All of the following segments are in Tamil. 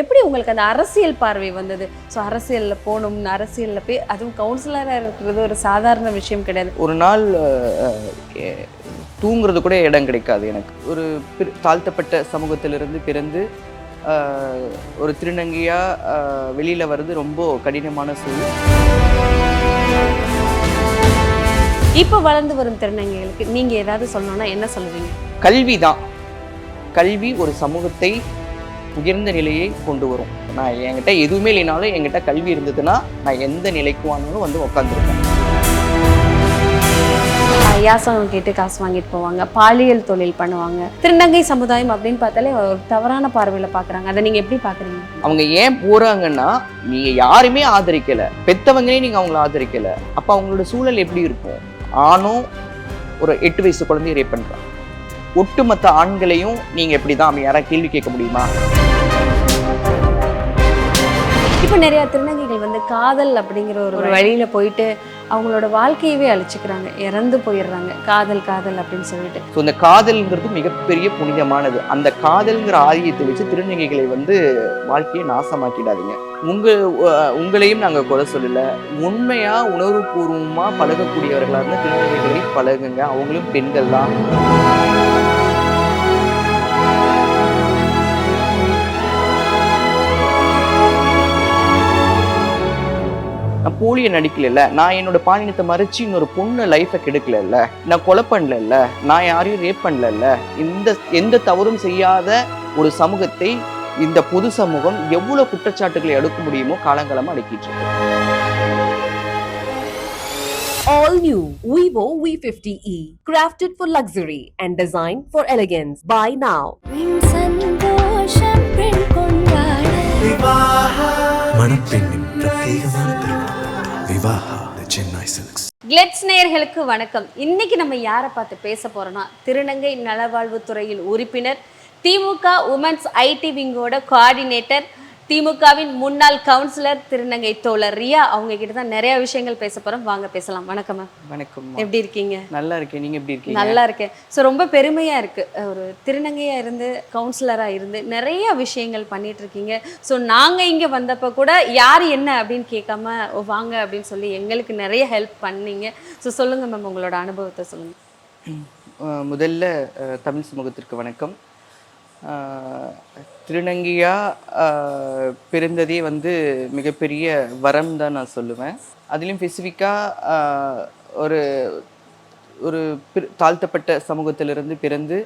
எப்படி உங்களுக்கு அந்த அரசியல் பார்வை வந்தது? ஸோ அரசியலில் போகணும் அரசியலில் போய் அதுவும் கவுன்சிலராக இருக்கிறது ஒரு சாதாரண விஷயம் கிடையாது. ஒரு நாள் தூங்குறது கூட இடம் கிடைக்காது எனக்கு. ஒரு தாழ்த்தப்பட்ட சமூகத்திலிருந்து பிறந்து ஒரு திருநங்கையாக வெளியில் வர்றது ரொம்ப கடினமான சூழல். இப்போ வளர்ந்து வரும் திருநங்கைகளுக்கு நீங்கள் ஏதாவது சொல்லணும்னா என்ன சொல்லுவீங்க? கல்வி தான். கல்வி ஒரு சமூகத்தை உயர்ந்த நிலையை கொண்டு வரும். நான் என்கிட்ட எதுவுமே இல்லைனாலும் என்கிட்ட கல்வி இருந்ததுன்னா நான் எந்த நிலைக்கு வாங்கினாலும் வந்து உட்காந்துருப்பேன் யாசகம் கேட்டு காசு வாங்கிட்டு போவாங்க பாலியல் தொழில் பண்ணுவாங்க. திருநங்கை சமுதாயம் அப்படின்னு பார்த்தாலே ஒரு தவறான பார்வையில் பார்க்குறாங்க. அதை நீங்கள் எப்படி பார்க்குறீங்க? அவங்க ஏன் போறாங்கன்னா நீங்க யாருமே ஆதரிக்கல. பெத்தவங்களே நீங்க அவங்கள ஆதரிக்கல. அப்ப அவங்களோட சூழல் எப்படி இருக்கும்? ஆணும் ஒரு எட்டு வயசு குழந்தைய ரேப் பண்றான் ஒட்டுமொத்த ஆண்களையும் நீங்க எப்படிதான் அப்படி யாராவது கேள்வி கேட்க முடியுமா? இப்போ நிறைய திருநங்கைகள் வந்து காதல் அப்படிங்கிற ஒரு வழியில போயிட்டு அவங்களோட வாழ்க்கையவே அழிச்சுக்கிறாங்க. இறந்து போயிடுறாங்க. காதல் காதல் அப்படின்னு சொல்லிட்டு. ஸோ இந்த காதல்ங்கிறது மிகப்பெரிய புனிதமானது. அந்த காதல்ங்கிற ஆதியத்தை வச்சு திருநங்கைகளை வந்து வாழ்க்கையை நாசமாக்கிடாதீங்க. உங்க அஹ், உங்களையும் நாங்க குறை சொல்லல. உண்மையா உணர்வுபூர்வமா பழகக்கூடியவர்களா இருந்தா திருநங்கைகளை பழகுங்க. அவங்களும் பெண்கள் தான். போலிய நடிக்கல நான் என்னோட பாலினத்தை மறைச்சு இன்னொரு பொண்ணு லைஃபை கெடுக்கல நான் கொலை பண்ணல நான் யாரையும் ரேப் பண்ணல இந்த எந்த தவறும் செய்யாத ஒரு சமூகத்தை இந்த பொது சமூகம் எவ்வளவு குற்றச்சாட்டுகளை எடுக்க முடியுமோ காலங்காலமா அடுக்கிட்டு இருக்கு. All new Vivo V50e, crafted for luxury and designed for elegance. Buy now. மணப்பெண்ணின் பிரத்யேகமான கிளெட்ஸ் நேயர்களுக்கு வணக்கம். இன்னைக்கு நம்ம யாரை பார்த்து பேச போறோம்னா திருநங்கை நலவாழ்வுத் துறையில் உறுப்பினர் திமுக உமன்ஸ் ஐடி விங்கோட கோஆர்டினேட்டர் திமுகவின் முன்னாள் கவுன்சிலர் திருநங்கை தோழர் ரியா அவங்க கிட்ட தான் நிறைய விஷயங்கள் பேச போறோம். வாங்க பேசலாம். வணக்கம் வணக்கம் எப்படி இருக்கீங்க? நல்லா இருக்கேன். நீங்க எப்படி இருக்கீங்க? நல்லா இருக்கேன். ஸோ ரொம்ப பெருமையா இருக்கு. ஒரு திருநங்கையா இருந்து கவுன்சிலரா இருந்து நிறைய விஷயங்கள் பண்ணிட்டு இருக்கீங்க. ஸோ நாங்க இங்க வந்தப்ப கூட யார் என்ன அப்படின்னு கேட்காம "ஓ, வாங்க அப்படின்னு சொல்லி எங்களுக்கு நிறைய ஹெல்ப் பண்ணீங்க. ஸோ சொல்லுங்க மேம் உங்களோட அனுபவத்தை சொல்லுங்க. முதல்ல தமிழ் சமூகத்திற்கு வணக்கம். திருநங்கையாக பிறந்ததே வந்து மிகப்பெரிய வரம் தான் நான் சொல்லுவேன். அதுலேயும் ஸ்பெசிஃபிக்காக ஒரு ஒரு பிற- தாழ்த்தப்பட்ட சமூகத்திலிருந்து பிறந்து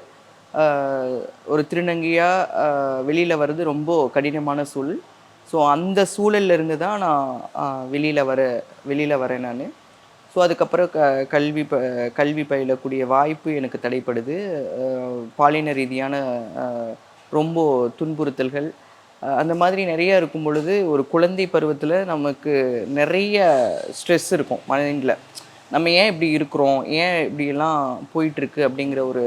ஒரு திருநங்கையாக வெளியில் வர்றது ரொம்ப கடினமான சூழல். ஸோ அந்த சூழல்ல இருந்து தான் நான் வெளியில் வர வெளியில் வரேன் நான். ஸோ அதுக்கப்புறம் க கல்வி ப கல்வி பயிலக்கூடிய வாய்ப்பு எனக்கு தடைப்படுது. பாலின ரீதியான ரொம்ப துன்புறுத்தல்கள். அந்த மாதிரி நிறைய இருக்கும் பொழுது ஒரு குழந்தை பருவத்தில் நமக்கு நிறைய ஸ்ட்ரெஸ் இருக்கும் மைண்டில். நம்ம ஏன் இப்படி இருக்கிறோம்? ஏன் இப்படியெல்லாம் போயிட்டுருக்கு அப்படிங்கிற ஒரு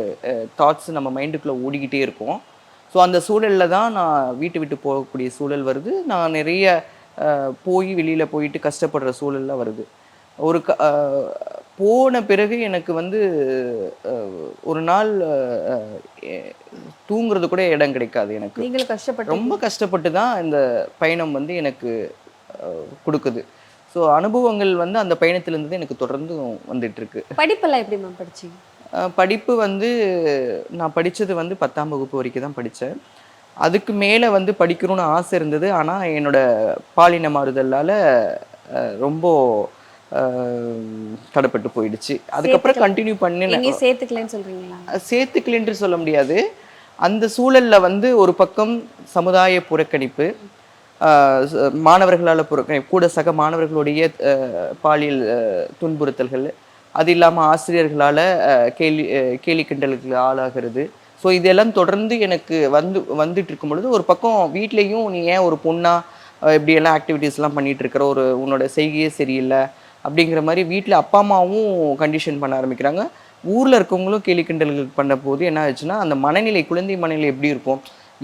தாட்ஸ் நம்ம மைண்டுக்குள்ளே ஓடிக்கிட்டே இருக்கும். ஸோ அந்த சூழலில் தான் நான் வீட்டு விட்டு போகக்கூடிய சூழல் வருது. நான் நிறைய போய் வெளியில் போயிட்டு கஷ்டப்படுற சூழல்லாம் வருது. ஒரு க போன பிறகு எனக்கு வந்து ஒரு நாள் தூங்குறது கூட இடம் கிடைக்காது எனக்கு. நீங்களும் கஷ்டப்பட்டு ரொம்ப கஷ்டப்பட்டு தான் இந்த பயணம் வந்து எனக்கு கொடுக்குது. ஸோ அனுபவங்கள் வந்து அந்த பயணத்திலேருந்து எனக்கு தொடர்ந்து வந்துட்டு இருக்கு. படிப்பெல்லாம் எப்படி மேம் படிச்சீங்க? படிப்பு வந்து நான் படித்தது வந்து பத்தாம் வகுப்பு வரைக்கும் தான் படித்தேன் அதுக்கு மேலே வந்து படிக்கணும்னு ஆசை இருந்தது. ஆனால் என்னோட பாலின மாறுதலால் ரொம்ப தடைப்பட்டு போயிடுச்சு. அதுக்கப்புறம் கண்டினியூ பண்ணி சேர்த்துக்கலன்னு சொல்றீங்களா? சேர்த்துக்கல என்று சொல்ல முடியாது. அந்த சூழல்ல வந்து ஒரு பக்கம் சமுதாய புறக்கணிப்பு மாணவர்களால புறக்கணிப்பு கூட சக மாணவர்களுடைய பாலியல் துன்புறுத்தல்கள் அது இல்லாமல் ஆசிரியர்களால் கேலி கேலி கிண்டலுக்கு ஆளாகிறது. ஸோ இதெல்லாம் தொடர்ந்து எனக்கு வந்து வந்துட்டு இருக்கும் பொழுது ஒரு பக்கம் வீட்லேயும் நீ ஏன் ஒரு பொண்ணா ஆஹ் இப்படியெல்லாம் ஆக்டிவிட்டீஸ்லாம் பண்ணிட்டு இருக்கிற? ஒரு உன்னோட செய்கையே சரியில்லை. அப்படிங்கிற மாதிரி வீட்டில் அப்பா அம்மாவும் கண்டிஷன் பண்ண ஆரம்பிக்கிறாங்க. ஊரில் இருக்கவங்களும் கேலி கிண்டல்கள் பண்ண போது என்ன ஆச்சுன்னா அந்த மனநிலை குழந்தை மனநிலை எப்படி இருக்கும்?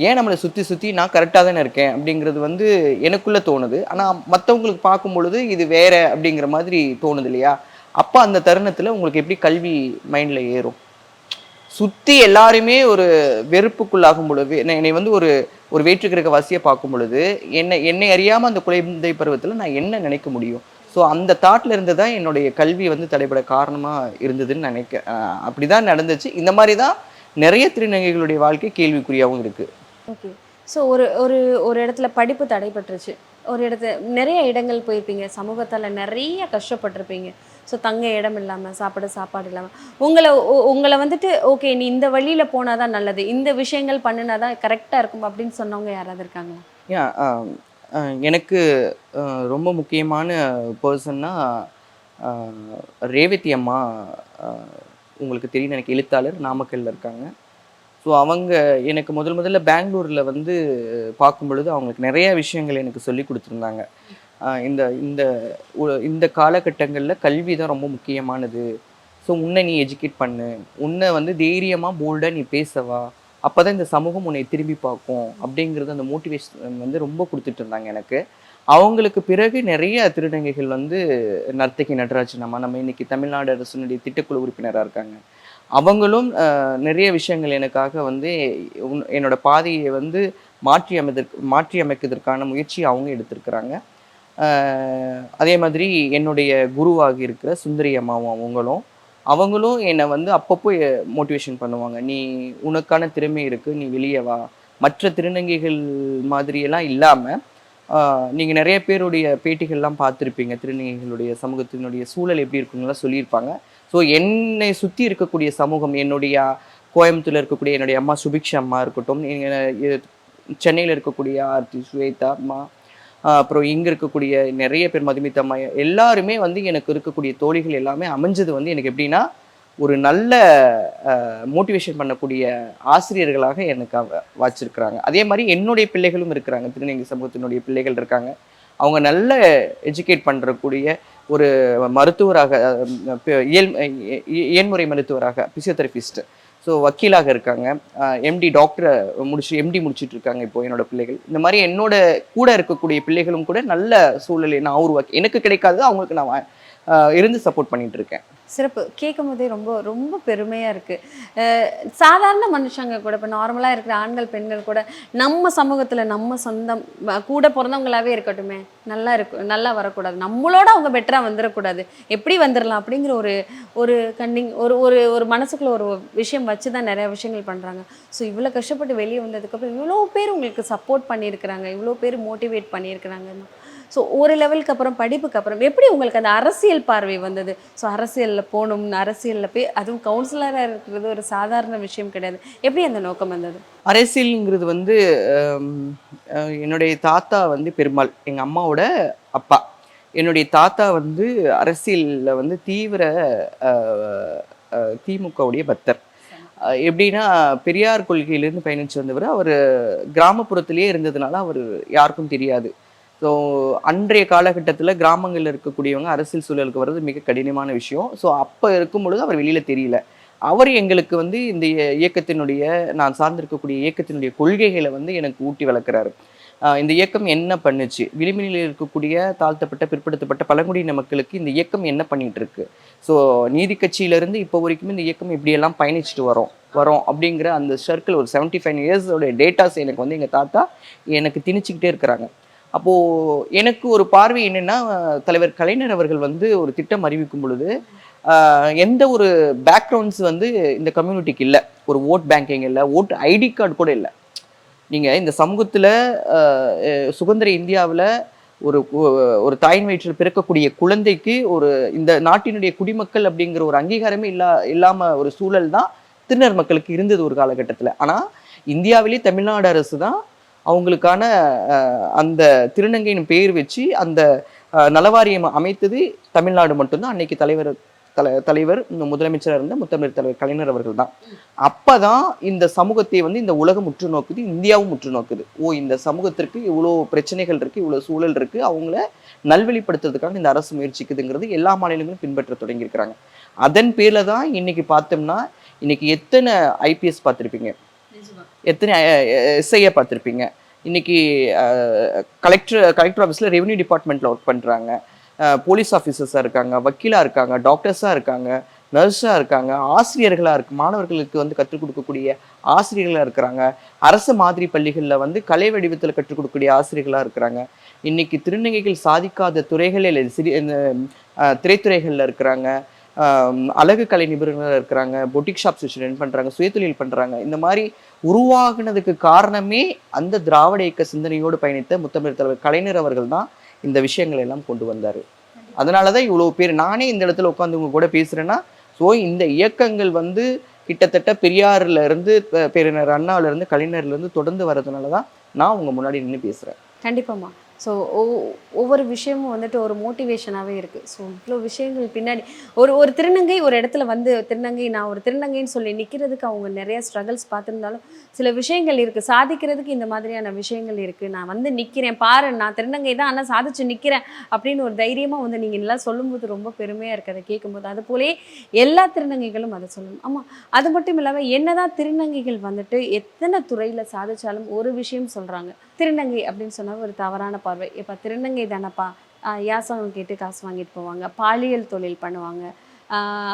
ஏன் நம்மளை சுற்றி சுற்றி நான் கரெக்டாக தானே இருக்கேன்? அப்படிங்கிறது வந்து எனக்குள்ளே தோணுது. ஆனால் மற்றவங்களுக்கு பார்க்கும் பொழுது இது வேற அப்படிங்கிற மாதிரி தோணுது இல்லையா? அப்போ அந்த தருணத்தில் உங்களுக்கு எப்படி கல்வி மைண்டில் ஏறும்? சுற்றி எல்லாருமே ஒரு வெறுப்புக்குள்ளாகும் பொழுது என்னை என்னை வந்து ஒரு ஒரு வேற்றுக்கிரக வசியை பார்க்கும் பொழுது என்னை என்னை அறியாமல் அந்த குழந்தை பருவத்தில் நான் என்ன நினைக்க முடியும்? ஸோ அந்த தாட்டில் இருந்து தான் என்னுடைய கல்வி வந்து தடைபட காரணமாக இருந்ததுன்னு நினைக்க அப்படி தான் நடந்துச்சு. இந்த மாதிரி தான் நிறைய திருநங்கைகளுடைய வாழ்க்கை கேள்விக்குறியாகவும் இருக்குது ஓகே ஸோ ஒரு ஒரு ஒரு இடத்துல படிப்பு தடைப்பட்டுருச்சு ஒரு இடத்துல நிறைய இடங்கள் போயிருப்பீங்க. சமூகத்தால் நிறைய கஷ்டப்பட்டிருப்பீங்க. ஸோ தங்க இடம் இல்லாமல் சாப்பிட சாப்பாடு இல்லாமல் உங்களை உங்களை வந்துட்டு ஓகே நீ இந்த வழியில் போனால் தான் நல்லது. இந்த விஷயங்கள் பண்ணினா தான் கரெக்டாக இருக்கும் அப்படின்னு சொன்னவங்க யாராவது இருக்காங்களா? எனக்கு ரொம்ப முக்கியமான பர்சன்னா ரேவதி அம்மா உங்களுக்கு தெரியும் எனக்கு எழுத்தாளர் நாமக்கல்ல இருக்காங்க. ஸோ அவங்க எனக்கு முதல் முதல்ல பெங்களூரில் வந்து பார்க்கும் பொழுது அவங்களுக்கு நிறைய விஷயங்கள் எனக்கு சொல்லி கொடுத்துருந்தாங்க. இந்த இந்த இந்த காலகட்டங்களில் கல்வி தான் ரொம்ப முக்கியமானது. ஸோ உன்னை நீ எஜுகேட் பண்ணு. உன்னை வந்து தைரியமாக போல்டாக நீ பேசவா அப்போ தான் இந்த சமூகம் உன்னை திரும்பி பார்க்கும் அப்படிங்கிறது அந்த மோட்டிவேஷன் வந்து ரொம்ப கொடுத்துட்டு இருந்தாங்க எனக்கு. அவங்களுக்கு பிறகு நிறைய திருநங்கைகள் வந்து நர்த்தகி நடராஜன் அம்மா நம்ம இன்னைக்கு தமிழ்நாடு அரசினுடைய திட்டக்குழு உறுப்பினராக இருக்காங்க. அவங்களும் நிறைய விஷயங்கள் எனக்காக வந்து உன்- என்னோட பாதையை வந்து மாற்றி அமைதற்கு மாற்றி அமைக்கிறதுக்கான முயற்சி அவங்க எடுத்திருக்கிறாங்க. அதே மாதிரி என்னுடைய குருவாக இருக்கிற சுந்தரி அம்மாவும் அவங்களும் அவங்களும் என்னை வந்து அப்பப்போ மோட்டிவேஷன் பண்ணுவாங்க. நீ உனக்கான திறமை இருக்குது நீ வெளியே வா. மற்ற திருநங்கைகள் மாதிரியெல்லாம் இல்லாமல் நீங்கள் நிறைய பேருடைய பேட்டிகள்லாம் பார்த்துருப்பீங்க. திருநங்கைகளுடைய சமூகத்தினுடைய சூழல் எப்படி இருக்குங்கலாம் சொல்லியிருப்பாங்க. ஸோ என்னை சுற்றி இருக்கக்கூடிய சமூகம் என்னுடைய கோயம்புத்தூரில் இருக்கக்கூடிய என்னுடைய அம்மா சுபிக்ஷா அம்மா இருக்கட்டும் சென்னையில் இருக்கக்கூடிய ஆர்த்தி ஸ்வேதா அம்மா அப்புறம் இங்கே இருக்கக்கூடிய நிறைய பேர் மதுமித்தம்மா எல்லாருமே வந்து எனக்கு இருக்கக்கூடிய தோழிகள் எல்லாமே அமைஞ்சது வந்து எனக்கு எப்படின்னா ஒரு நல்ல மோட்டிவேஷன் பண்ணக்கூடிய ஆசிரியர்களாக எனக்கு வச்சிருக்கிறாங்க. அதே மாதிரி என்னுடைய பிள்ளைகளும் இருக்கிறாங்க. திருநங்கை சமூகத்தினுடைய பிள்ளைகள் இருக்காங்க. அவங்க நல்ல எஜுகேட் பண்ணுறக்கூடிய ஒரு மருத்துவராக இயல் இ- இயன்முறை மருத்துவராக பிசியோதெரபிஸ்ட்டு ஸோ வக்கீலாக இருக்காங்க. எம்டி டாக்டரை முடிச்சு எம்டி முடிச்சிட்டு இருக்காங்க இப்போ என்னோட பிள்ளைகள். இந்த மாதிரி என்னோட கூட இருக்கக்கூடிய பிள்ளைகளும் கூட நல்ல சூழலை நான் ஒரு எனக்கு கிடைக்காதது அவங்களுக்கு நான் இருந்து சப்போர்ட் பண்ணிட்டு இருக்கேன் சிறப்பு. கேட்கும் போதே ரொம்ப ரொம்ப பெருமையாக இருக்குது சாதாரண மனுஷங்க கூட இப்போ நார்மலாக இருக்கிற ஆண்கள் பெண்கள் கூட நம்ம சமூகத்தில் நம்ம சொந்தம் கூட பிறந்தவங்களாவே இருக்கட்டுமே நல்லா இருக்கும் நல்லா வரக்கூடாது. நம்மளோட அவங்க பெட்டராக வந்துடக்கூடாது எப்படி வந்துடலாம் அப்படிங்கிற ஒரு ஒரு கண்டிங் ஒரு ஒரு ஒரு மனசுக்குள்ள ஒரு விஷயம் வச்சு தான் நிறையா விஷயங்கள் பண்ணுறாங்க ஸோ இவ்வளோ கஷ்டப்பட்டு வெளியே வந்ததுக்கப்புறம் இவ்வளோ பேர் உங்களுக்கு சப்போர்ட் பண்ணியிருக்கிறாங்க இவ்வளோ பேர் மோட்டிவேட் பண்ணியிருக்கிறாங்க ஸோ ஒரு லெவலுக்கு அப்புறம் படிப்புக்கு அப்புறம் எப்படி உங்களுக்கு அந்த அரசியல் பார்வை வந்தது? ஸோ அரசியலில் போகணும் அரசியலில் போய் அதுவும் கவுன்சிலராக இருக்கிறது ஒரு சாதாரண விஷயம் கிடையாது. எப்படி அந்த நோக்கம் வந்தது? அரசியலுங்கிறது வந்து என்னுடைய தாத்தா வந்து பெருமாள் எங்கள் அம்மாவோட அப்பா. என்னுடைய தாத்தா வந்து அரசியலில் வந்து தீவிர திமுகவுடைய பக்தர். எப்படின்னா பெரியார் கொள்கையிலேருந்து பயணிச்சு வந்தவர். அவர் கிராமப்புறத்திலேயே இருந்ததுனால அவர் யாருக்கும் தெரியாது. ஸோ அன்றைய காலகட்டத்தில் கிராமங்களில் இருக்கக்கூடியவங்க அரசியல் சூழலுக்கு வர்றது மிக கடினமான விஷயம். ஸோ அப்போ இருக்கும் பொழுது அவர் வெளியில் தெரியல. அவர் எங்களுக்கு வந்து இந்த இயக்கத்தினுடைய நான் சார்ந்திருக்கக்கூடிய இயக்கத்தினுடைய கொள்கைகளை வந்து எனக்கு ஊட்டி வளர்க்குறாரு. இந்த இயக்கம் என்ன பண்ணுச்சு? விளிம்பினில் இருக்கக்கூடிய தாழ்த்தப்பட்ட பிற்படுத்தப்பட்ட பழங்குடியின மக்களுக்கு இந்த இயக்கம் என்ன பண்ணிட்டு இருக்கு ஸோ நீதி கட்சியிலேருந்து இப்போ வரைக்கும் இந்த இயக்கம் இப்படியெல்லாம் பயணிச்சுட்டு வரோம். வரோம் அப்படிங்கிற அந்த சர்க்கிள் ஒரு செவன்ட்டி ஃபைவ் இயர்ஸோட டேட்டாஸ் எனக்கு வந்து எங்கள் தாத்தா எனக்கு திணிச்சுக்கிட்டே இருக்கிறாங்க. அப்போது எனக்கு ஒரு பார்வை என்னென்னா தலைவர் கலைஞர் அவர்கள் வந்து ஒரு திட்டம் அறிவிக்கும் பொழுது எந்த ஒரு பேக்ரவுண்ட்ஸ் வந்து இந்த கம்யூனிட்டிக்கு இல்லை. ஒரு ஓட் பேங்கிங் இல்லை ஓட் ஐடி கார்டு கூட இல்லை. நீங்கள் இந்த சமூகத்தில் சுதந்திர இந்தியாவில் ஒரு ஒரு தாயின் வயிற்றில் பிறக்கக்கூடிய குழந்தைக்கு ஒரு இந்த நாட்டினுடைய குடிமக்கள் அப்படிங்கிற ஒரு அங்கீகாரமே இல்லா இல்லாமல் ஒரு சூழல் தான் திருநர் மக்களுக்கு இருந்தது ஒரு காலகட்டத்தில். ஆனால் இந்தியாவிலே தமிழ்நாடு அரசு தான் அவங்களுக்கான அந்த திருநங்கையின் பெயர் வச்சு அந்த நலவாரியம் அமைத்தது தமிழ்நாடு மட்டும்தான். அன்னைக்கு தலைவர் தலை தலைவர் இந்த முதலமைச்சராக இருந்த முத்தமிழ் தலைவர் கலைஞர் அவர்கள் தான். அப்போ தான் இந்த சமூகத்தை வந்து இந்த உலகம் உற்று நோக்குது இந்தியாவும் உற்று நோக்குது. ஓ இந்த சமூகத்திற்கு இவ்வளோ பிரச்சனைகள் இருக்குது இவ்வளோ சூழல் இருக்குது அவங்கள நல்வழிப்படுத்துறதுக்காக இந்த அரசு முயற்சிக்குதுங்கிறது எல்லா மாநிலங்களும் பின்பற்ற தொடங்கியிருக்கிறாங்க. அதன் பேரில் தான் இன்னைக்கு பார்த்தோம்னா இன்னைக்கு எத்தனை ஐபிஎஸ் பார்த்துருப்பீங்க? எத்தனை எஸ்ஐயை பார்த்துருப்பீங்க? இன்னைக்கு கலெக்டர் கலெக்டர் ஆஃபீஸில் ரெவன்யூ டிபார்ட்மெண்ட்டில் ஒர்க் பண்ணுறாங்க போலீஸ் ஆஃபீஸர்ஸாக இருக்காங்க வக்கீலாக இருக்காங்க டாக்டர்ஸாக இருக்காங்க நர்ஸாக இருக்காங்க ஆசிரியர்களாக இருக்கு மாணவர்களுக்கு வந்து கற்றுக் கொடுக்கக்கூடிய ஆசிரியர்களாக இருக்கிறாங்க. அரசு மாதிரி பள்ளிகளில் வந்து கலை வடிவத்தில் கற்றுக் கொடுக்கக்கூடிய ஆசிரியர்களாக இருக்கிறாங்க. இன்னைக்கு திருநங்கைகள் சாதிக்காத துறைகளில் சிறி இந்த திரைத்துறைகளில் இருக்கிறாங்க. அழகு கலை நிபுணர்களாக இருக்கிறாங்க பொட்டிக் ஷாப்ஸ் வச்சு ரன் பண்ணுறாங்க சுயதொழில் பண்ணுறாங்க இந்த மாதிரி உருவாகுனதுக்கு காரணமே அந்த திராவிட இயக்க சிந்தனையோடு பயணித்த முத்தமிழ் தலைவர் கலைஞர் அவர்கள் தான் இந்த விஷயங்களை எல்லாம் கொண்டு வந்தார். அதனால தான் இவ்வளோ பேர் நானே இந்த இடத்துல உட்காந்து உங்க கூட பேசுகிறேன்னா ஸோ இந்த இயக்கங்கள் வந்து கிட்டத்தட்ட பெரியார்ல இருந்து ப- பேரறிஞர் அண்ணாவுல இருந்து கலைஞர்ல இருந்து தொடர்ந்து வர்றதுனால தான் நான் உங்க முன்னாடி நின்று பேசுகிறேன் கண்டிப்பாம்மா. ஸோ ஒவ்வொரு விஷயமும் வந்துட்டு ஒரு மோட்டிவேஷனாகவே இருக்குது ஸோ இவ்வளோ விஷயங்கள் பின்னாடி ஒரு ஒரு திருநங்கை ஒரு இடத்துல வந்து திருநங்கை நான் ஒரு திருநங்கைன்னு சொல்லி நிற்கிறதுக்கு அவங்க நிறையா ஸ்ட்ரகிள்ஸ் பார்த்துருந்தாலும் சில விஷயங்கள் இருக்குது சாதிக்கிறதுக்கு இந்த மாதிரியான விஷயங்கள் இருக்குது நான் வந்து நிற்கிறேன் பாரு நான் திருநங்கை தான். ஆனால் சாதிச்சு நிற்கிறேன் அப்படின்னு ஒரு தைரியமாக வந்து நீங்கள் எல்லாம் சொல்லும்போது ரொம்ப பெருமையாக இருக்குது அதை கேட்கும்போது அது போலே எல்லா திருநங்கைகளும் அதை சொல்லணும். ஆமாம் அது மட்டும் இல்லாமல் என்னதான் திருநங்கைகள் வந்துட்டு எத்தனை துறையில் சாதித்தாலும் ஒரு விஷயம் சொல்கிறாங்க திருநங்கை அப்படின்னு சொன்னால் ஒரு தவறான பார்வை இப்போ திருநங்கை தானப்பா? யாசகம் கேட்டு காசு வாங்கிட்டு போவாங்க. பாலியல் தொழில் பண்ணுவாங்க.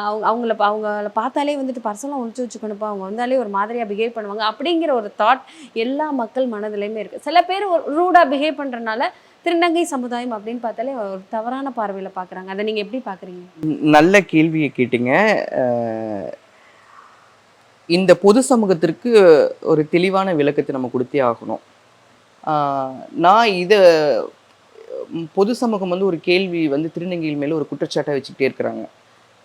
அவங்க அவங்கள அவங்கள பார்த்தாலே வந்துட்டு பர்சனலாக ஒழிச்சு வச்சுக்கணுப்பா அவங்க வந்தாலே ஒரு மாதிரியாக பிஹேவ் பண்ணுவாங்க. அப்படிங்கிற ஒரு தாட் எல்லா மக்கள் மனதிலையுமே இருக்குது சில பேர் ஒரு ரூடாக பிஹேவ் பண்ணுறனால திருநங்கை சமுதாயம் அப்படின்னு பார்த்தாலே ஒரு தவறான பார்வையில் பார்க்குறாங்க அதை நீங்கள் எப்படி பார்க்குறீங்க நல்ல கேள்வியை கேட்டீங்க. இந்த பொது சமூகத்திற்கு ஒரு தெளிவான விளக்கத்தை நம்ம கொடுத்தே ஆகணும். நான் இதை பொது சமூகம் வந்து ஒரு கேள்வி வந்து திருநங்கைகள் மேலே ஒரு குற்றச்சாட்டை வச்சுக்கிட்டே இருக்கிறாங்க.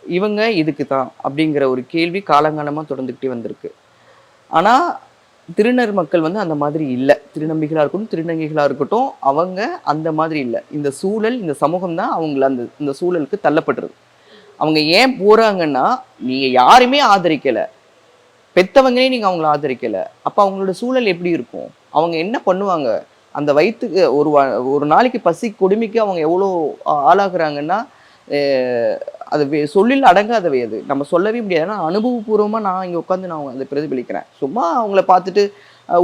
இவங்க இதுக்கு தான் அப்படிங்கிற ஒரு கேள்வி காலங்காலமாக தொடர்ந்துக்கிட்டே வந்திருக்கு. ஆனால் திருநர் மக்கள் வந்து அந்த மாதிரி இல்லை. திருநம்பிகளாக இருக்கட்டும் திருநங்கைகளாக இருக்கட்டும் அவங்க அந்த மாதிரி இல்லை. இந்த சூழல் இந்த சமூகம் தான் அவங்கள அந்த இந்த சூழலுக்கு தள்ளப்படுறது அவங்க ஏன் போறாங்கன்னா நீங்கள் யாருமே ஆதரிக்கலை. பெத்தவங்களே நீங்கள் அவங்கள ஆதரிக்கலை. அப்போ அவங்களோட சூழல் எப்படி இருக்கும்? அவங்க என்ன பண்ணுவாங்க? அந்த வயிற்றுக்கு ஒரு வா- ஒரு நாளைக்கு பசி கொடுமைக்கு அவங்க எவ்வளோ ஆளாகிறாங்கன்னா அது வே- சொல்லில் அடங்காதவை அது. நம்ம சொல்லவே முடியாது. ஏன்னா அனுபவபூர்வமாக நான் இங்கே உட்காந்து நான் அதை பிரதிபலிக்கிறேன். சும்மா அவங்கள பார்த்துட்டு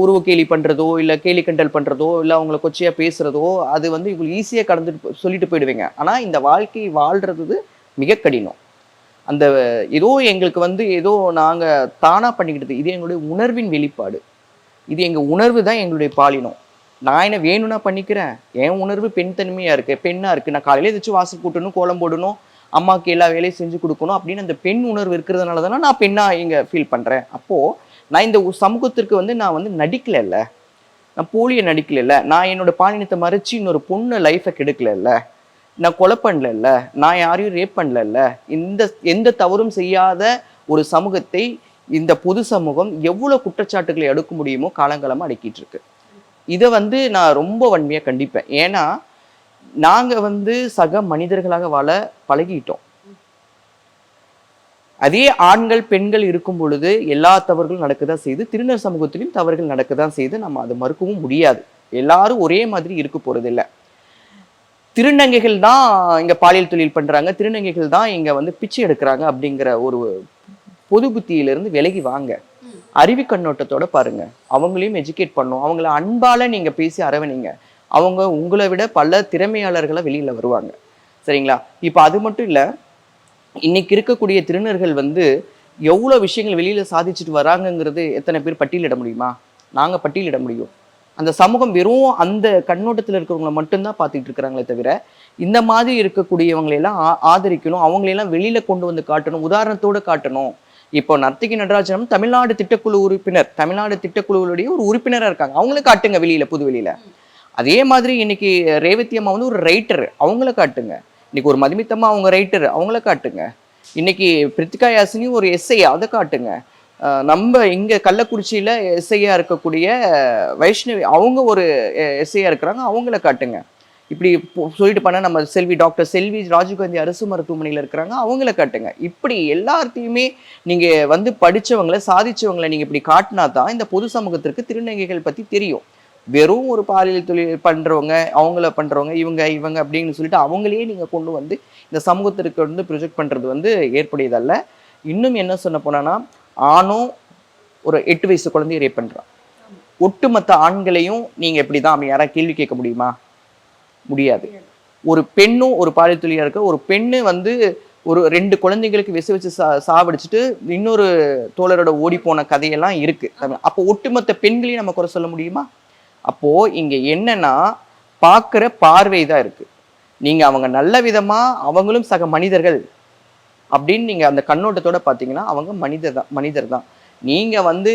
உருவ கேலி பண்ணுறதோ இல்லை கேலி கண்டல் பண்ணுறதோ இல்லை அவங்கள கொச்சையாக பேசுகிறதோ அது வந்து இவங்களுக்கு ஈஸியாக கடந்துட்டு சொல்லிட்டு போயிடுவீங்க. ஆனால் இந்த வாழ்க்கை வாழ்கிறது மிக கடினம். அந்த ஏதோ எங்களுக்கு வந்து ஏதோ நாங்கள் தானாக பண்ணிக்கிட்டது இது எங்களுடைய உணர்வின் வெளிப்பாடு. இது எங்கள் உணர்வு தான் எங்களுடைய பாலினம். நான் என்ன வேணும்னா பண்ணிக்கிறேன். என் உணர்வு பெண் தன்மையாக இருக்குது பெண்ணாக இருக்குது நான் காலையில் எதாச்சும் வாசல் கூட்டணும் கோலம் போடணும் அம்மாவுக்கு எல்லா வேலையும் செஞ்சு கொடுக்கணும் அப்படின்னு அந்த பெண் உணர்வு இருக்கிறதுனால தானே நான் பெண்ணாக இங்கே ஃபீல் பண்ணுறேன் அப்போது நான் இந்த சமூகத்திற்கு வந்து நான் வந்து நடிக்கலைல்ல. நான் போலியை நடிக்கலைல்ல. நான் என்னோடய பாலினத்தை மறைச்சி இன்னொரு பொண்ணு லைஃப்பை கெடுக்கலைல்ல. நான் கொலை பண்ணல நான் யாரையும் ரேப் பண்ணல இந்த எந்த தவறும் செய்யாத ஒரு சமூகத்தை இந்த பொது சமூகம் எவ்வளவு குற்றச்சாட்டுகளை எடுக்க முடியுமோ காலங்காலமா அடக்கிட்டு இருக்கு. இதை வந்து நான் ரொம்ப வன்மையா கண்டிப்பேன். ஏன்னா நாங்க வந்து சக மனிதர்களாக வாழ பழகிட்டோம். அதே ஆண்கள் பெண்கள் இருக்கும் பொழுது எல்லா தவறுகளும் நடக்கதான் செய்து திருநர் சமூகத்திலும் தவறுகள் நடக்கதான் செய்து நம்ம அதை மறுக்கவும் முடியாது. எல்லாரும் ஒரே மாதிரி இருக்க போறதில்லை. திருநங்கைகள் தான் இங்க பாலியல் தொழில் பண்றாங்க. திருநங்கைகள் தான் இங்க வந்து பிச்சை எடுக்கிறாங்க அப்படிங்கிற ஒரு பொது புத்தியிலிருந்து விலகி வாங்க. அறிவு கண்ணோட்டத்தோட பாருங்க. அவங்களையும் எஜுகேட் பண்ணும். அவங்கள அன்பால நீங்க பேசி அரவணைங்க. அவங்க உங்களை விட பல திறமையாளர்களை வெளியில வருவாங்க. சரிங்களா? இப்போ அது மட்டும் இல்ல இன்னைக்கு இருக்கக்கூடிய திருநர்கள் வந்து எவ்வளோ விஷயங்கள் வெளியில சாதிச்சுட்டு வராங்கங்கிறது எத்தனை பேர் பட்டியலிட முடியுமா? நாங்க பட்டியலிட முடியும். அந்த சமூகம் வெறும் அந்த கண்ணோட்டத்தில் இருக்கிறவங்கள மட்டும்தான் பார்த்துட்டு இருக்கிறாங்களே தவிர இந்த மாதிரி இருக்கக்கூடியவங்களையெல்லாம் ஆ- ஆதரிக்கணும். அவங்களையெல்லாம் வெளியில கொண்டு வந்து காட்டணும். உதாரணத்தோடு காட்டணும். இப்போ நர்த்திகி நடராஜனம் தமிழ்நாடு திட்டக்குழு உறுப்பினர் தமிழ்நாடு திட்டக்குழுவுடைய ஒரு உறுப்பினராக இருக்காங்க. அவங்கள காட்டுங்க வெளியில புது வெளியில அதே மாதிரி இன்னைக்கு ரேவதி அம்மா வந்து ஒரு ரைட்டர் அவங்கள காட்டுங்க. இன்னைக்கு ஒரு மதுமித்தம்மா அவங்க ரைட்டர் அவங்கள காட்டுங்க. இன்னைக்கு பிரித்திகா யாசினி ஒரு எஸ்ஐ அதை காட்டுங்க. நம்ம இங்க கள்ளக்குறிச்சியில எஸ்ஐயா இருக்கக்கூடிய வைஷ்ணவி அவங்க ஒரு எஸ்ஐயா இருக்கிறாங்க அவங்கள காட்டுங்க. இப்படி சொல்லிட்டு பண்ண நம்ம செல்வி டாக்டர் செல்வி ராஜீவ்காந்தி அரசு மருத்துவமனையில் இருக்கிறாங்க அவங்கள காட்டுங்க. இப்படி எல்லாத்தையுமே நீங்கள் வந்து படித்தவங்கள சாதிச்சவங்களை நீங்கள் இப்படி காட்டினா தான் இந்த பொது சமூகத்திற்கு திருநங்கைகள் பற்றி தெரியும். வெறும் ஒரு பாலியல் தொழில் பண்ணுறவங்க அவங்கள பண்ணுறவங்க இவங்க இவங்க அப்படின்னு சொல்லிட்டு அவங்களையே நீங்கள் கொண்டு வந்து இந்த சமூகத்திற்கு வந்து ப்ரொஜெக்ட் பண்ணுறது வந்து ஏற்புடையதல்ல. இன்னும் என்ன சொல்ல போனான்னா ஆணும் ஒரு எட்டு வயசு குழந்தைய ரேப் பண்ணுறான் ஒட்டுமொத்த ஆண்களையும் நீங்கள் இப்படி தான் யாராவது கேள்வி கேட்க முடியுமா? முடியாது. ஒரு பெண்ணும் ஒரு பாலியல் இருக்க ஒரு பெண்ணு வந்து ஒரு ரெண்டு குழந்தைங்களுக்கு விச வச்சு சா சாவடிச்சுட்டு இன்னொரு தோழரோட ஓடி போன கதையெல்லாம் இருக்கு. அப்போ ஒட்டுமொத்த பெண்களையும் நம்ம குறை சொல்ல முடியுமா? அப்போ இங்க என்னன்னா பார்க்குற பார்வை தான் இருக்கு. நீங்க அவங்க நல்ல விதமா அவங்களும் சக மனிதர்கள் அப்படின்னு நீங்க அந்த கண்ணோட்டத்தோட பார்த்தீங்கன்னா அவங்க மனிதர் தான் மனிதர் தான். நீங்க வந்து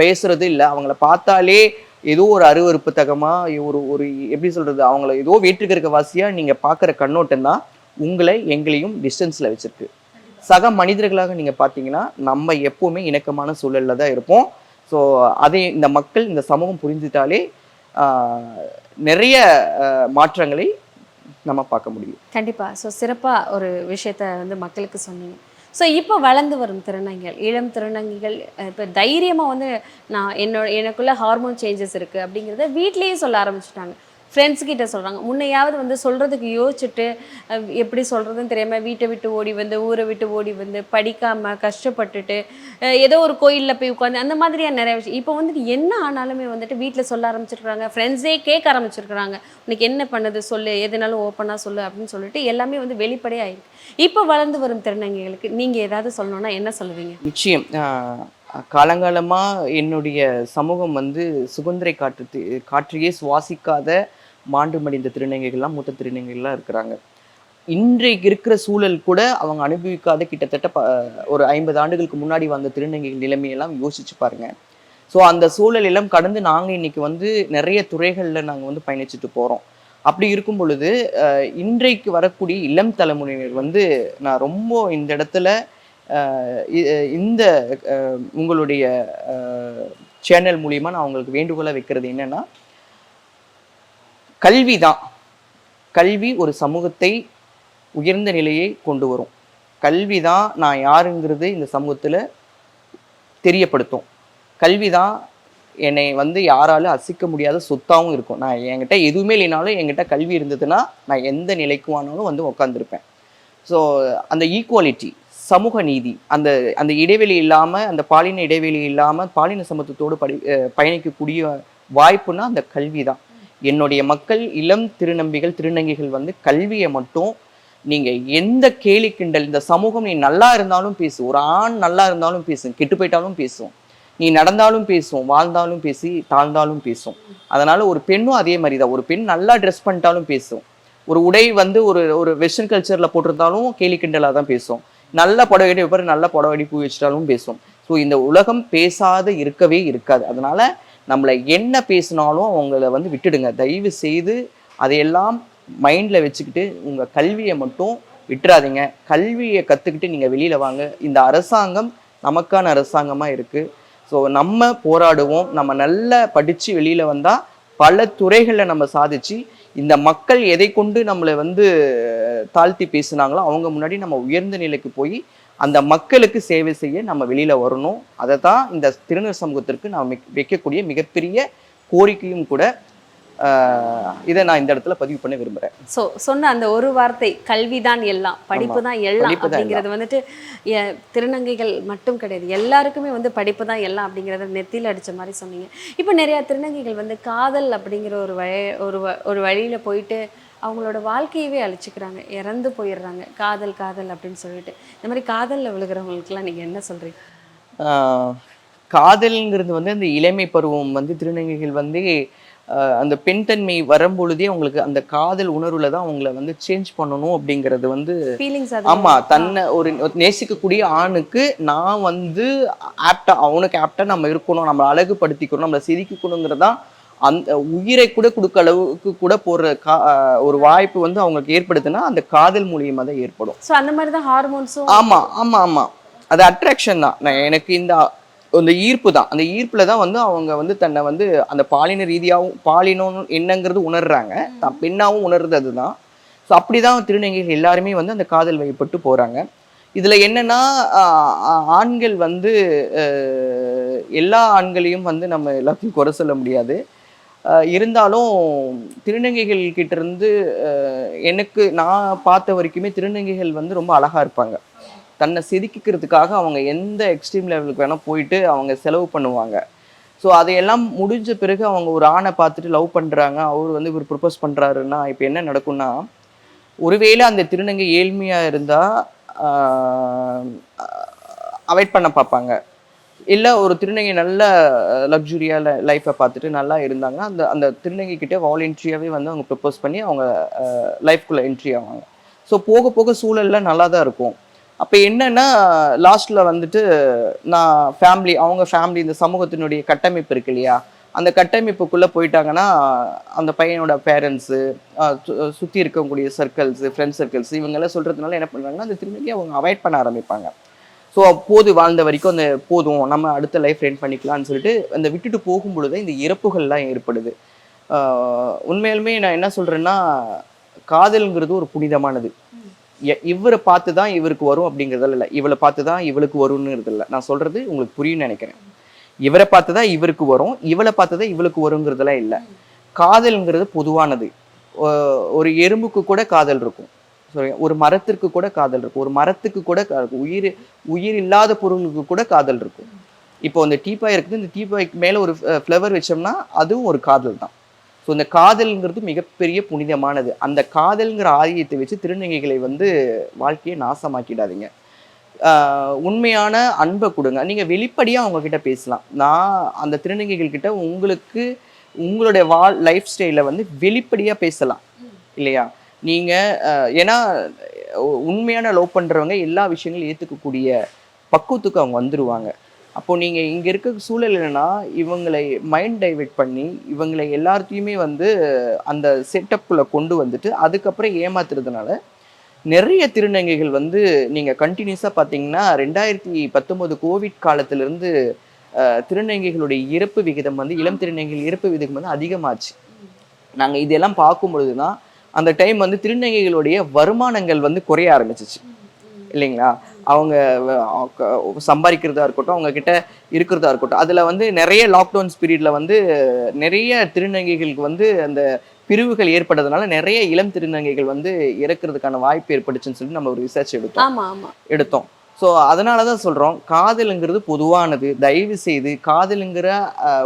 பேசுறது இல்லை அவங்கள பார்த்தாலே ஏதோ ஒரு அருவருப்பு ஒரு ஒரு எப்படி சொல்றது அவங்கள ஏதோ வேற்றுக்கிறக்க இருக்க வாசியா நீங்க பார்க்குற கண்ணோட்டம் தான் உங்களை எங்களையும் டிஸ்டன்ஸ்ல வச்சிருக்கு. சக மனிதர்களாக நீங்க பார்த்தீங்கன்னா நம்ம எப்பவுமே இணக்கமான சூழல்ல தான் இருப்போம். ஸோ அதை இந்த மக்கள் இந்த சமூகம் புரிஞ்சுட்டாலே நிறைய மாற்றங்களை நம்ம பார்க்க முடியும். கண்டிப்பா. ஸோ சிறப்பா ஒரு விஷயத்த வந்து மக்களுக்கு சொன்னீங்க. ஸோ இப்போ வளர்ந்து வரும் திருநங்கைகள் இளம் திருநங்கைகள் இப்போ தைரியமாக வந்து நான் என்னோட எனக்குள்ளே ஹார்மோன் சேஞ்சஸ் இருக்குது அப்படிங்கிறத வீட்லேயே சொல்ல ஆரம்பிச்சிட்டாங்க. ஃப்ரெண்ட்ஸ் கிட்ட சொல்கிறாங்க முன்னையாவது வந்து சொல்கிறதுக்கு யோசிச்சுட்டு எப்படி சொல்கிறதுன்னு தெரியாமல் வீட்டை விட்டு ஓடி வந்து ஊரை விட்டு ஓடி வந்து படிக்காமல் கஷ்டப்பட்டுட்டு ஏதோ ஒரு கோயிலில் போய் உட்காந்து அந்த மாதிரியான நிறைய விஷயம். இப்போ வந்துட்டு என்ன ஆனாலுமே வந்துட்டு வீட்டில் சொல்ல ஆரம்பிச்சிருக்கிறாங்க. ஃப்ரெண்ட்ஸே கேட்க ஆரம்பிச்சிருக்கிறாங்க. உனக்கு என்ன பண்ணுது சொல்லு எதுனாலும் ஓப்பனாக சொல்லு அப்படின்னு சொல்லிட்டு எல்லாமே வந்து வெளிப்படையாயிருக்கு இப்போ வளர்ந்து வரும் திருநங்கைகளுக்கு நீங்கள் ஏதாவது சொல்லணும்னா என்ன சொல்லுவீங்க? நிச்சயம். காலங்காலமாக என்னுடைய சமூகம் வந்து சுதந்திரை காற்று காற்றையே சுவாசிக்காத மாண்டு மடிந்த திருநங்கைகள்லாம் மூத்த திருநங்கைகள்லாம் இருக்கிறாங்க. இன்றைக்கு இருக்கிற சூழல் கூட அவங்க அனுபவிக்காத கிட்டத்தட்ட ப ஒரு ஐம்பது ஆண்டுகளுக்கு முன்னாடி வந்த திருநங்கைகள் நிலைமையெல்லாம் யோசிச்சு பாருங்க. ஸோ அந்த சூழல் எல்லாம் கடந்து நாங்கள் இன்னைக்கு வந்து நிறைய துறைகளில் நாங்கள் வந்து பயணிச்சுட்டு போகிறோம் அப்படி இருக்கும் பொழுது இன்றைக்கு வரக்கூடிய இளம் தலைமுறையினர் வந்து நான் ரொம்ப இந்த இடத்துல இ- இந்த உங்களுடைய சேனல் மூலியமாக நான் அவங்களுக்கு வேண்டுகோளாக வைக்கிறது என்னன்னா கல்வி தான் கல்வி ஒரு சமூகத்தை உயர்ந்த நிலையை கொண்டு வரும். கல்வி தான் நான் யாருங்கிறது இந்த சமூகத்தில் தெரியப்படுத்தும். கல்வி தான் என்னை வந்து யாராலும் அசிக்க முடியாத சொத்தாகவும் இருக்கும். நான் என்கிட்ட எதுவுமே இல்லைனாலும் என்கிட்ட கல்வி இருந்ததுன்னா நான் எந்த நிலைக்குவானாலும் வந்து உட்காந்துருப்பேன் ஸோ அந்த ஈக்குவாலிட்டி சமூக நீதி அந்த அந்த இடைவெளி இல்லாமல் அந்த பாலின இடைவெளி இல்லாமல் பாலின சமத்துவத்தோடு படி பயணிக்கக்கூடிய வாய்ப்புனா அந்த கல்வி தான் என்னுடைய மக்கள் இளம் திருநம்பிகள் திருநங்கைகள் வந்து கல்வியை மட்டும் நீங்க எந்த கேலி கிண்டல் இந்த சமூகம் நீ நல்லா இருந்தாலும் பேசு ஒரு ஆண் நல்லா இருந்தாலும் பேசும் கெட்டு போயிட்டாலும் பேசும். நீ நடந்தாலும் பேசும் வாழ்ந்தாலும் பேசி தாழ்ந்தாலும் பேசும். அதனால ஒரு பெண்ணும் அதே மாதிரி தான் ஒரு பெண் நல்லா ட்ரெஸ் பண்ணிட்டாலும் பேசும். ஒரு உடை வந்து ஒரு ஒரு வெஸ்டர்ன் கல்ச்சரில் போட்டிருந்தாலும் கேலி கிண்டலாக தான் பேசும். நல்ல புடவடி நல்ல புடவடி பூ வச்சிட்டாலும் பேசும். ஸோ இந்த உலகம் பேசாத இருக்கவே இருக்காது. அதனால நம்மளை என்ன பேசினாலும் அவங்கள வந்து விட்டுடுங்க. தயவு செய்து அதையெல்லாம் மைண்டில் வச்சுக்கிட்டு உங்கள் கல்வியை மட்டும் விட்டுறாதீங்க. கல்வியை கற்றுக்கிட்டு நீங்கள் வெளியில் வாங்க. இந்த அரசாங்கம் நமக்கான அரசாங்கமாக இருக்குது ஸோ நம்ம போராடுவோம். நம்ம நல்லா படித்து வெளியில் வந்தால் பல துறைகளில் நம்ம சாதிச்சு இந்த மக்கள் எதை கொண்டு நம்மளை வந்து தாழ்த்தி பேசுனாங்களோ அவங்க முன்னாடி நம்ம உயர்ந்த நிலைக்கு போய் அந்த மக்களுக்கு சேவை செய்ய நம்ம வெளியில வரணும். அதை தான் இந்த திருநர் சமூகத்திற்கு நான் மிக்- வைக்கக்கூடிய மிகப்பெரிய கோரிக்கையும் கூட இதை நான் இந்த இடத்துல பதிவு பண்ண விரும்புறேன். ஸோ சொன்ன அந்த ஒரு வார்த்தை கல்விதான் எல்லாம். படிப்பு தான் எல்லாம் படிப்பு தான் அப்படிங்கிறது வந்துட்டு திருநங்கைகள் மட்டும் கிடையாது. எல்லாருக்குமே வந்து படிப்பு தான் எல்லாம் அப்படிங்கிறத நெத்தியில் அடிச்ச மாதிரி சொன்னீங்க. இப்போ நிறைய திருநங்கைகள் வந்து காதல் அப்படிங்கிற ஒரு வழி ஒரு ஒரு வழியில போயிட்டு அவங்களோட வாழ்க்கையவே அழிச்சுக்கிறாங்க. இறந்து போயிடுறாங்க. காதல் காதல் அப்படின்னு சொல்லிட்டு. இந்த மாதிரி காதலில் விழுகிறவங்களுக்குலாம் நீங்கள் என்ன சொல்றீங்க? ஆஹ் காதல்ங்கிறது வந்து அந்த இளமை பருவம் வந்து திருநங்கைகள் வந்து அந்த பெண் தன்மை வரும்பொழுதே அவங்களுக்கு அந்த காதல் உணர்வுல தான் அவங்கள வந்து சேஞ்ச் பண்ணணும் அப்படிங்கிறது வந்து ஆமா தன்னை ஒரு நேசிக்கக்கூடிய ஆணுக்கு நான் வந்து ஆப்டா அவனுக்கு ஆப்டா நம்ம இருக்கணும் நம்மளை அழகுபடுத்திக்கணும் நம்மளை சிரிக்கணுங்கிறதான் அந்த உயிரை கூட கொடுக்க அளவுக்கு கூட போற கா ஒரு வாய்ப்பு வந்து அவங்களுக்கு ஏற்படுதுன்னா அந்த காதல் மூலியமா தான் ஏற்படும். ஸோ அந்த மாதிரி தான் ஹார்மோன்ஸும் ஆமா ஆமா ஆமா. அது அட்ராக்ஷன் தான். நான் எனக்கு இந்த அந்த ஈர்ப்பு தான். அந்த ஈர்ப்புல தான் வந்து அவங்க வந்து தன்னை வந்து அந்த பாலின ரீதியாகவும் பாலினம் என்னங்கிறது உணர்றாங்க. தான் பெண்ணாவும் உணர்றது அதுதான் ஸோ அப்படிதான் திருநங்கைகள் எல்லாருமே வந்து அந்த காதல் வயப்பட்டு போறாங்க. இதுல என்னன்னா ஆண்கள் வந்து எல்லா ஆண்களையும் வந்து நம்ம எல்லாத்தையும் குறை சொல்ல முடியாது. இருந்தாலும் திருநங்கைகள் கிட்ட இருந்து எனக்கு நான் பார்த்த வரைக்குமே திருநங்கைகள் வந்து ரொம்ப அழகாக இருப்பாங்க தன்னை செதுக்கிக்கிறதுக்காக அவங்க எந்த எக்ஸ்ட்ரீம் லெவலுக்கு வேணால் போயிட்டு அவங்க செலவு பண்ணுவாங்க ஸோ அதையெல்லாம் முடிஞ்ச பிறகு அவங்க ஒரு ஆணை பார்த்துட்டு லவ் பண்ணுறாங்க அவர் வந்து இவர் ப்ரப்போஸ் பண்ணுறாருன்னா இப்போ என்ன நடக்கும்னா ஒருவேளை அந்த திருநங்கை ஏழ்மையாக இருந்தால் அவாய்ட் பண்ண பார்ப்பாங்க இல்லை ஒரு திருநங்கை நல்ல லக்ஸுரியாக லைஃப்பை பார்த்துட்டு நல்லா இருந்தாங்கன்னா அந்த அந்த திருநங்கை கிட்டே வாலண்ட்ரியாகவே வந்து அவங்க ப்ரப்போஸ் பண்ணி அவங்க லைஃப்குள்ளே என்ட்ரி ஆவாங்க. ஸோ போக போக சூழல்லாம் நல்லா தான் இருக்கும். அப்போ என்னன்னா லாஸ்ட்டில் வந்துட்டு நான் ஃபேமிலி அவங்க ஃபேமிலி இந்த சமூகத்தினுடைய கட்டமைப்பு இருக்கு இல்லையா? அந்த கட்டமைப்புக்குள்ளே போயிட்டாங்கன்னா அந்த பையனோட பேரண்ட்ஸு சுற்றி இருக்கக்கூடிய சர்க்கிள்ஸு ஃப்ரெண்ட்ஸ் சர்க்கிள்ஸ் இவங்கெல்லாம் சொல்கிறதுனால என்ன பண்ணுறாங்கன்னா அந்த திருநங்கை அவங்க அவாய்ட் பண்ண ஆரம்பிப்பாங்க. ஸோ போது வாழ்ந்த வரைக்கும் அந்த போதும் நம்ம அடுத்த லைஃப் ரெண்ட் பண்ணிக்கலாம்னு சொல்லிட்டு அந்த விட்டுட்டு போகும் பொழுது இந்த இறப்புகள்லாம் ஏற்படுது. உண்மையிலுமே நான் என்ன சொல்கிறேன்னா காதல்ங்கிறது ஒரு புனிதமானது. எ- இவரை பார்த்து தான் இவருக்கு வரும் அப்படிங்கிறதால இல்லை. இவளை பார்த்து தான் இவளுக்கு வரும்ங்கிறது இல்லை. நான் சொல்கிறது உங்களுக்கு புரியும்னு நினைக்கிறேன். இவரை பார்த்து தான் இவருக்கு வரும். இவளை பார்த்து தான் இவளுக்கு வருங்கிறதெல்லாம் இல்லை. காதல்ங்கிறது பொதுவானது. ஒரு எறும்புக்கு கூட காதல் இருக்கும். ஒரு மரத்திற்கு கூட காதல் இருக்கும். ஒரு மரத்துக்கு கூட கா- உயிர் உயிர் இல்லாத பொருளுக்கு கூட காதல் இருக்கும். இப்போ இந்த டீப்பாய் இருக்குது. இந்த டீப்பாய்க்கு மேலே ஒரு ஃப்ளவர் வச்சோம்னா அதுவும் ஒரு காதல் தான். ஸோ இந்த காதல்ங்கிறது மிகப்பெரிய புனிதமானது. அந்த காதல்ங்கிற ஆரியத்தை வச்சு திருநங்கைகளை வந்து வாழ்க்கையை நாசமாக்கிடாதீங்க. உண்மையான அன்பை கொடுங்க. நீங்கள் வெளிப்படையாக அவங்க கிட்ட பேசலாம். நான் அந்த திருநங்கைகள் கிட்ட உங்களுக்கு உங்களுடைய வாழ் லைஃப் ஸ்டைலை வந்து வெளிப்படையாக பேசலாம். இல்லையா? நீங்கள் ஏன்னா உண்மையான லவ் பண்ணுறவங்க எல்லா விஷயங்களும் ஏற்றுக்கக்கூடிய பக்குவத்துக்கு அவங்க வந்துடுவாங்க அப்போது நீங்கள் இங்கே இருக்க சூழல் என்னென்னா இவங்களை மைண்ட் டைவெர்ட் பண்ணி இவங்களை எல்லாத்தையுமே வந்து அந்த செட்டப்புக்குள்ளே கொண்டு வந்துட்டு அதுக்கப்புறம் ஏமாத்துறதுனால நிறைய திருநங்கைகள் வந்து நீங்கள் கண்டினியூஸாக பார்த்தீங்கன்னா ரெண்டாயிரத்தி பத்தொம்போது கோவிட் காலத்திலிருந்து திருநங்கைகளுடைய இறப்பு விகிதம் வந்து இளம் திருநங்கைகள் இறப்பு விகிதம் வந்து அதிகமாச்சு. நாங்கள் இதெல்லாம் பார்க்கும் பொழுது தான் அந்த டைம் வந்து திருநங்கைகளுடைய வருமானங்கள் வந்து குறைய ஆரம்பிச்சிச்சு. இல்லைங்களா? அவங்க சம்பாதிக்கிறதா இருக்கட்டும் அவங்க கிட்ட இருக்கிறதா இருக்கட்டும். அதில் வந்து நிறைய லாக்டவுன்ஸ் பீரியடில் வந்து நிறைய திருநங்கைகளுக்கு வந்து அந்த பிரிவுகள் ஏற்பட்டதுனால நிறைய இளம் திருநங்கைகள் வந்து இறக்கிறதுக்கான வாய்ப்பு ஏற்பட்டுச்சுன்னு சொல்லி நம்ம ஒரு ரிசர்ச் எடுத்தோம். எடுத்தோம். ஸோ அதனால தான் சொல்கிறோம் காதலுங்கிறது பொதுவானது. தயவு செய்து காதலுங்கிற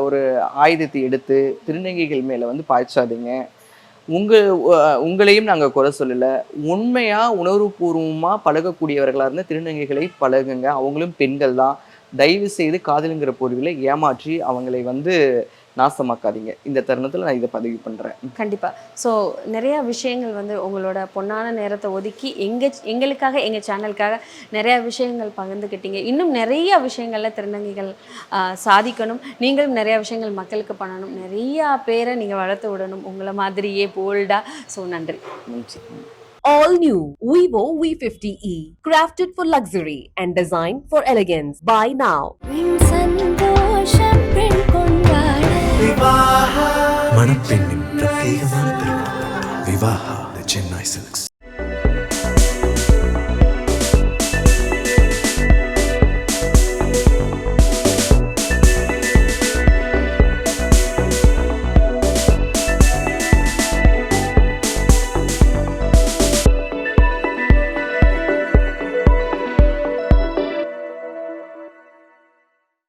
ஒரு ஆயுதத்தை எடுத்து திருநங்கைகள் மேலே வந்து பாய்ச்சாதீங்க. உங்கள் உங்களையும் நாங்கள் குறை சொல்லலை. உண்மையாக உணர்வுபூர்வமாக பழகக்கூடியவர்களாக இருந்த திருநங்கைகளை பழகுங்க. அவங்களும் பெண்கள் தான். தயவு செய்து காதலுங்கிற பொருளில் ஏமாற்றி அவங்களை வந்து நாசமாக்காதீங்க. இந்த தருணத்தில் நான் இதை பதிவு பண்ணுறேன் கண்டிப்பா. ஸோ நிறைய விஷயங்கள் வந்து உங்களோட பொன்னான நேரத்தை ஒதுக்கி எங்க எங்களுக்காக எங்க சேனலுக்காக நிறைய விஷயங்கள் பகிர்ந்துக்கிட்டீங்க இன்னும் நிறைய விஷயங்கள்ல திருநங்கைகள் சாதிக்கணும். நீங்களும் நிறைய விஷயங்கள் மக்களுக்கு பண்ணணும். நிறைய பேரை நீங்க வளர்த்து விடணும். உங்களை மாதிரியே போல்டா ஸோ நன்றி. நன்றி. All new Vivo V50e, crafted for luxury and designed for elegance. Buy now. மணப்பெண்ணின் பிரத்யேகமான திருமணம் விவாஹா